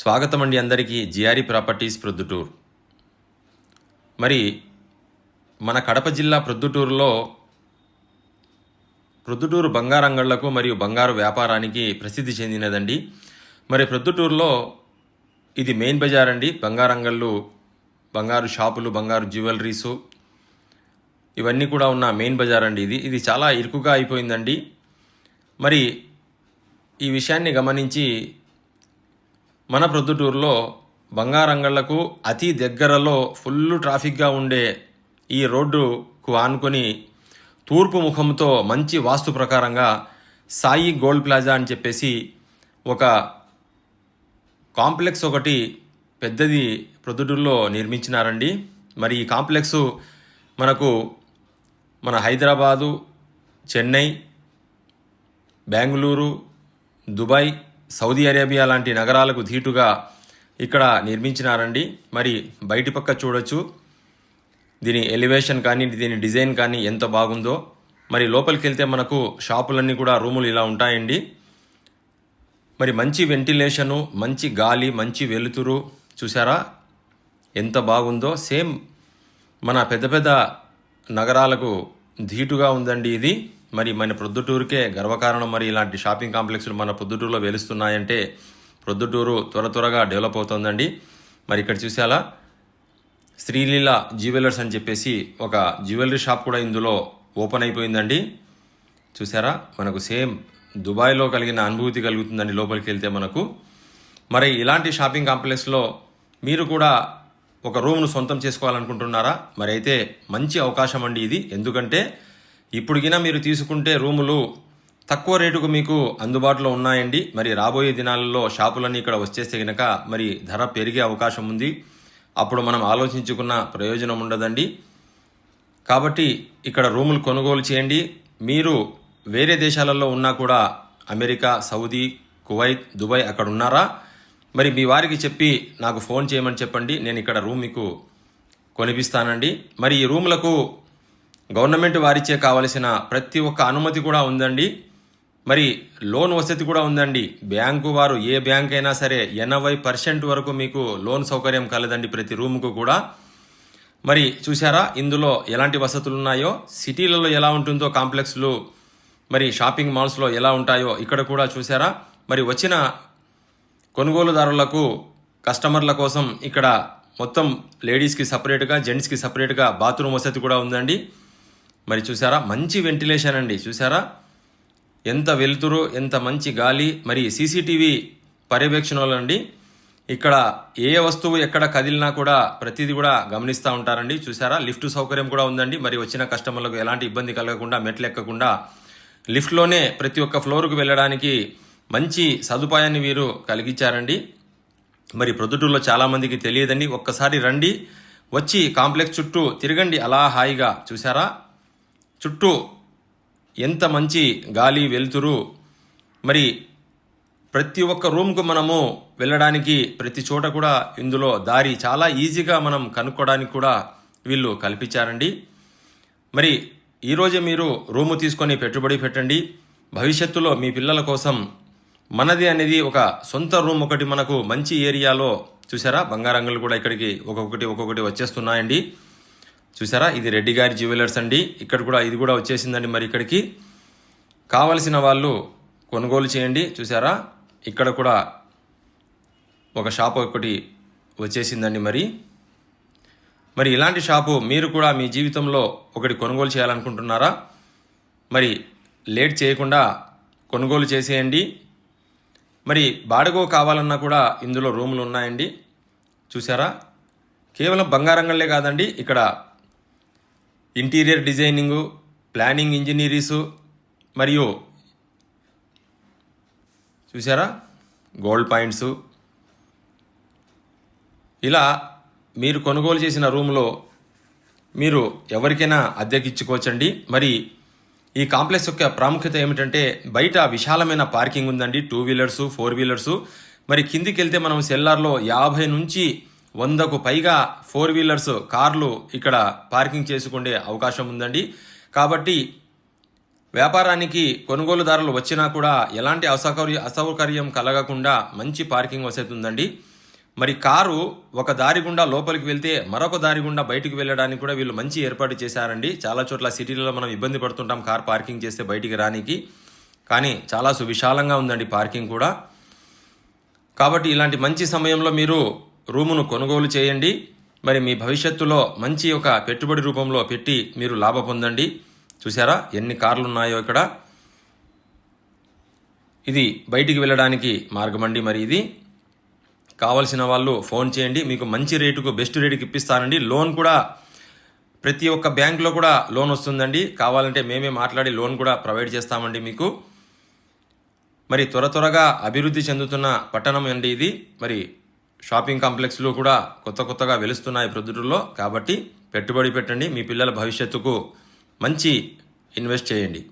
స్వాగతం అండి అందరికీ జిఆర్ఈ ప్రాపర్టీస్ ప్రొద్దుటూర్. మరి మన కడప జిల్లా ప్రొద్దుటూరులో ప్రొద్దుటూరు బంగారంగళ్ళకు మరియు బంగారు వ్యాపారానికి ప్రసిద్ధి చెందినదండి. మరి ప్రొద్దుటూరులో ఇది మెయిన్ బజార్ అండి బంగారంగళ్ళు బంగారు షాపులు బంగారు జ్యువెలరీసు ఇవన్నీ కూడా ఉన్న మెయిన్ బజార్ అండి ఇది. ఇది చాలా ఇరుకుగా అయిపోయిందండి. మరి ఈ విషయాన్ని గమనించి మన ప్రొద్దుటూరులో బంగారంగళ్ళకు అతి దగ్గరలో ఫుల్ ట్రాఫిక్గా ఉండే ఈ రోడ్డుకు ఆనుకొని తూర్పు ముఖంతో మంచి వాస్తు ప్రకారంగా సాయి గోల్డ్ ప్లాజా అని చెప్పేసి ఒక కాంప్లెక్స్ ఒకటి పెద్దది ప్రొద్దుటూరులో నిర్మించినారండి. మరి ఈ కాంప్లెక్స్ మనకు మన Hyderabad Chennai Bengaluru Dubai Saudi Arabia లాంటి నగరాలకు ధీటుగా ఇక్కడ నిర్మించినారండి. మరి బయటి పక్క చూడొచ్చు. దీని ఎలివేషన్ కానీ దీని డిజైన్ కానీ ఎంత బాగుందో. మరి లోపలికి వెళ్తే మనకు షాపులన్నీ కూడా రూములు ఇలా ఉంటాయండి. మరి మంచి వెంటిలేషను మంచి గాలి మంచి వెలుతురు చూసారా ఎంత బాగుందో. సేమ్ మన పెద్ద పెద్ద నగరాలకు ధీటుగా ఉందండి ఇది. మరి మన ప్రొద్దుటూరుకే గర్వకారణం మరి ఇలాంటి షాపింగ్ కాంప్లెక్స్లు మన ప్రొద్దుటూరులో వెలుస్తున్నాయంటే ప్రొద్దుటూరు త్వర త్వరగా డెవలప్ అవుతోందండి. మరి ఇక్కడ చూసేలా శ్రీలీల జ్యువెలర్స్ అని చెప్పేసి ఒక జ్యువెలరీ షాప్ కూడా ఇందులో ఓపెన్ అయిపోయిందండి. చూసారా? మనకు సేమ్ దుబాయ్లో కలిగిన అనుభూతి కలుగుతుందండి లోపలికి వెళ్తే మనకు. మరి ఇలాంటి షాపింగ్ కాంప్లెక్స్లో మీరు కూడా ఒక రూమ్ను సొంతం చేసుకోవాలనుకుంటున్నారా? మరి అయితే మంచి అవకాశం అండి ఇది. ఎందుకంటే ఇప్పుడుగినా మీరు తీసుకుంటే రూములు తక్కువ రేటుకు మీకు అందుబాటులో ఉన్నాయండి. మరి రాబోయే దినాలలో షాపులన్నీ ఇక్కడ వచ్చేస్తే గనక మరి ధర పెరిగే అవకాశం ఉంది. అప్పుడు మనం ఆలోచించుకున్న ప్రయోజనం ఉండదండి. కాబట్టి ఇక్కడ రూములు కొనుగోలు చేయండి. మీరు వేరే దేశాలలో ఉన్నా కూడా అమెరికా సౌదీ కువైత్ దుబాయ్ అక్కడ ఉన్నారా? మరి మీ వారికి చెప్పి నాకు ఫోన్ చేయమని చెప్పండి. నేను ఇక్కడ రూమ్ మీకు కొనిపిస్తానండి. మరి ఈ రూములకు గవర్నమెంట్ వారిచే కావలసిన ప్రతి ఒక్క అనుమతి కూడా ఉందండి. మరి లోన్ వసతి కూడా ఉందండి. బ్యాంకు వారు ఏ బ్యాంక్ అయినా సరే ఎనభై పర్సెంట్ వరకు మీకు లోన్ సౌకర్యం కలదండి ప్రతి రూముకు కూడా. మరి చూసారా ఇందులో ఎలాంటి వసతులు ఉన్నాయో? సిటీలలో ఎలా ఉంటుందో కాంప్లెక్స్లు మరి షాపింగ్ మాల్స్లో ఎలా ఉంటాయో ఇక్కడ కూడా చూసారా మరి వచ్చిన కొనుగోలుదారులకు కస్టమర్ల కోసం ఇక్కడ మొత్తం లేడీస్కి సపరేట్గా జెంట్స్కి సపరేట్గా బాత్రూమ్ వసతి కూడా ఉందండి. మరి చూసారా? మంచి వెంటిలేషన్ అండి. చూసారా? ఎంత వెలుతురు ఎంత మంచి గాలి. మరి సీసీటీవీ పర్యవేక్షణలు అండి ఇక్కడ ఏ వస్తువు ఎక్కడ కదిలినా కూడా ప్రతిదీ కూడా గమనిస్తూ ఉంటారండి. చూసారా? లిఫ్ట్ సౌకర్యం కూడా ఉందండి. మరి వచ్చిన కస్టమర్లకు ఎలాంటి ఇబ్బంది కలగకుండా మెట్లు ఎక్కకుండా లిఫ్ట్లోనే ప్రతి ఒక్క ఫ్లోర్కు వెళ్ళడానికి మంచి సదుపాయాన్ని వీరు కలిగించారండి. మరి ప్రొద్దుటూరులో చాలామందికి తెలియదండి. ఒక్కసారి రండి. వచ్చి కాంప్లెక్స్ చుట్టూ తిరగండి. అలా హాయిగా. చూసారా? చుట్టూ ఎంత మంచి గాలి వెలుతురు మరి ప్రతి ఒక్క రూమ్కు మనము వెళ్ళడానికి ప్రతి చోట కూడా ఇందులో దారి చాలా ఈజీగా మనం కనుక్కోవడానికి కూడా వీళ్ళు కల్పించారండి. మరి ఈరోజే మీరు రూము తీసుకొని పెట్టుబడి పెట్టండి. భవిష్యత్తులో మీ పిల్లల కోసం మనది అనేది ఒక సొంత రూమ్ ఒకటి మనకు మంచి ఏరియాలో చూసారా? బంగారంగులు కూడా ఇక్కడికి ఒక్కొక్కటి ఒక్కొక్కటి వచ్చేస్తున్నాయండి. చూసారా? ఇది రెడ్డి గారి జ్యువెలర్స్ అండి. ఇక్కడ కూడా ఇది కూడా వచ్చేసిందండి మరి ఇక్కడికి. కావలసిన వాళ్ళు కొనుగోలు చేయండి. చూసారా? ఇక్కడ కూడా ఒక షాప్ ఒకటి వచ్చేసిందండి మరి. మరి ఇలాంటి షాపు మీరు కూడా మీ జీవితంలో ఒకటి కొనుగోలు చేయాలనుకుంటున్నారా? మరి లేట్ చేయకుండా కొనుగోలు చేసేయండి. మరి బాడగో కావాలన్నా కూడా ఇందులో రూములు ఉన్నాయండి. చూసారా? కేవలం బంగారంగళ్ళే కాదండి. ఇక్కడ ఇంటీరియర్ డిజైనింగు ప్లానింగ్ ఇంజనీరీసు మరియు చూసారా గోల్డ్ పాయింట్స్. ఇలా మీరు కొనుగోలు చేసిన రూమ్లో మీరు ఎవరికైనా అద్దెకిచ్చుకోవచ్చండి. మరి ఈ కాంప్లెక్స్ యొక్క ప్రాముఖ్యత ఏమిటంటే బయట విశాలమైన పార్కింగ్ ఉందండి. Two wheelers four wheelers. మరి కిందికి వెళ్తే మనం సెల్లార్లో యాభై నుంచి వందకు పైగా ఫోర్ వీలర్స్ కార్లు ఇక్కడ పార్కింగ్ చేసుకునే అవకాశం ఉందండి. కాబట్టి వ్యాపారానికి కొనుగోలుదారులు వచ్చినా కూడా ఎలాంటి అసౌకర్య అసౌకర్యం కలగకుండా మంచి పార్కింగ్ వసతి ఉందండి మరి కారు ఒక దారి గుండా లోపలికి వెళ్తే మరొక దారి గుండా బయటికి వెళ్ళడానికి కూడా వీళ్ళు మంచి ఏర్పాటు చేశారండి. చాలా చోట్ల సిటీలలో మనం ఇబ్బంది పడుతుంటాం కార్ పార్కింగ్ చేస్తే బయటికి రానికి. కానీ చాలా సువిశాలంగా ఉందండి పార్కింగ్ కూడా. కాబట్టి ఇలాంటి మంచి సమయంలో మీరు రూమును కొనుగోలు చేయండి. మరి మీ భవిష్యత్తులో మంచి ఒక పెట్టుబడి రూపంలో పెట్టి మీరు లాభ పొందండి. చూసారా ఎన్ని కార్లు ఉన్నాయో ఇక్కడ. ఇది బయటికి వెళ్ళడానికి మార్గమండి మరి ఇది. కావలసిన వాళ్ళు ఫోన్ చేయండి. మీకు మంచి రేటుకు బెస్ట్ రేటుకి ఇప్పిస్తానండి. లోన్ కూడా ప్రతి ఒక్క బ్యాంకులో కూడా లోన్ వస్తుందండి. కావాలంటే మేమే మాట్లాడి లోన్ కూడా ప్రొవైడ్ చేస్తామండి మీకు. మరి త్వర త్వరగా అభివృద్ధి చెందుతున్న పట్టణం అండి ఇది. మరి షాపింగ్ కాంప్లెక్స్లు కూడా కొత్త కొత్తగా వెలుస్తున్నాయి ప్రొద్దుటూరులో. కాబట్టి పెట్టుబడి పెట్టండి మీ పిల్లల భవిష్యత్తుకు మంచి ఇన్వెస్ట్ చేయండి.